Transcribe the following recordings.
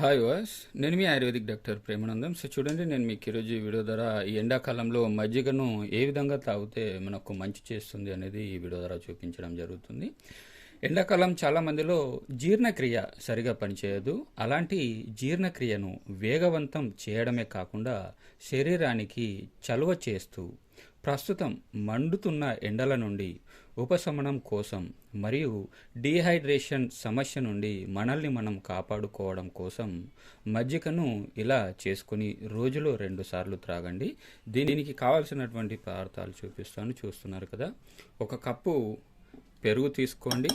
Hi వాస్ నేను మీ ఆయుర్వేదిక్ డాక్టర్ ప్రేమానందం. సో చూడండి నేను మీకు ఈరోజు ఈ వీడియో ద్వారా ఈ ఎండాకాలంలో మజ్జిగను ఏ విధంగా తాగితే మనకు మంచి చేస్తుంది అనేది ఈ వీడియో ద్వారా చూపించడం జరుగుతుంది. ఎండాకాలం చాలా మందిలో జీర్ణక్రియ సరిగా పనిచేయదు. అలాంటి జీర్ణక్రియను వేగవంతం చేయడమే కాకుండా శరీరానికి చలువ చేస్తూ ప్రస్తుతం మండుతున్న ఎండల నుండి ఉపశమనం కోసం మరియు డీహైడ్రేషన్ సమస్య నుండి మనల్ని మనం కాపాడుకోవడం కోసం మజ్జిగను ఇలా చేసుకుని రోజులో రెండు సార్లు త్రాగండి. దీనికి కావాల్సినటువంటి పదార్థాలు చూపిస్తాను చూస్తున్నారు కదా. ఒక కప్పు పెరుగు తీసుకోండి.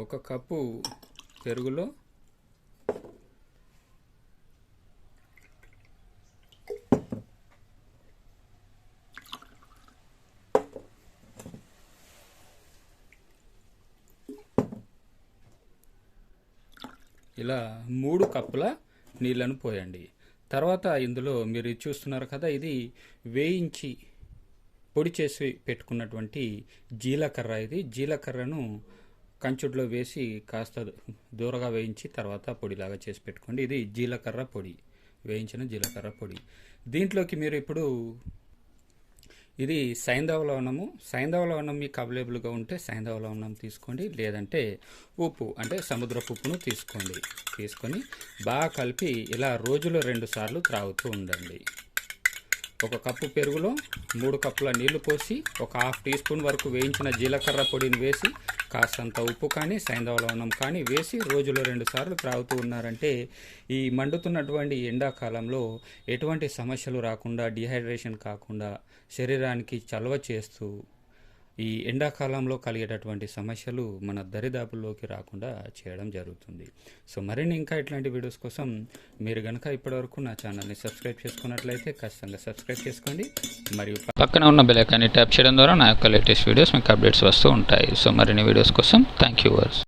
ఒక కప్పు పెరుగులో ఇలా మూడు కప్పుల నీళ్ళను పోయండి. తర్వాత ఇందులో మీరు చూస్తున్నారు కదా ఇది వేయించి పొడి చేసి పెట్టుకున్నటువంటి జీలకర్ర ఇది. జీలకర్రను కంచుట్లో వేసి కాస్త దూరగా వేయించి తర్వాత పొడిలాగా చేసి పెట్టుకోండి. ఇది జీలకర్ర పొడి వేయించిన జీలకర్ర పొడి. దీంట్లోకి మీరు ఇప్పుడు ఇది సైంధవ లవణము. సైంధవ లవణం మీకు అవైలబుల్గా ఉంటే సైంధవ లవణం తీసుకోండి. లేదంటే ఉప్పు అంటే సముద్రపు ఉప్పును తీసుకోండి. తీసుకొని బాగా కలిపి ఇలా రోజులో రెండు సార్లు త్రాగుతూ ఉండండి. ఒక కప్పు పెరుగులో మూడు కప్పుల నీళ్ళు పోసి ఒక హాఫ్ టీ స్పూన్ వరకు వేయించిన జీలకర్ర పొడిని వేసి కాస్తంత ఉప్పు కానీ సైంధవ లవణం కానీ వేసి రోజులో రెండు సార్లు త్రాగుతూ ఉన్నారంటే ఈ మండుతున్నటువంటి ఎండాకాలంలో ఎటువంటి సమస్యలు రాకుండా డిహైడ్రేషన్ కాకుండా శరీరానికి చలవ చేస్తూ ఈ ఎండాకాలంలో కలిగేటటువంటి సమస్యలు మన దరిదాపుల్లోకి రాకుండా చేయడం జరుగుతుంది. సో మరిన్ని ఇంకా ఇట్లాంటి వీడియోస్ కోసం మీరు కనుక ఇప్పటివరకు నా ఛానల్ని సబ్స్క్రైబ్ చేసుకున్నట్లయితే ఖచ్చితంగా సబ్స్క్రైబ్ చేసుకోండి. మరియు పక్కన ఉన్న బెల్ ఐకాన్ని ట్యాప్ చేయడం ద్వారా నా యొక్క లేటెస్ట్ వీడియోస్ మీకు అప్డేట్స్ వస్తూ ఉంటాయి. సో మరిన్ని వీడియోస్ కోసం థ్యాంక్ యూ వర్స్.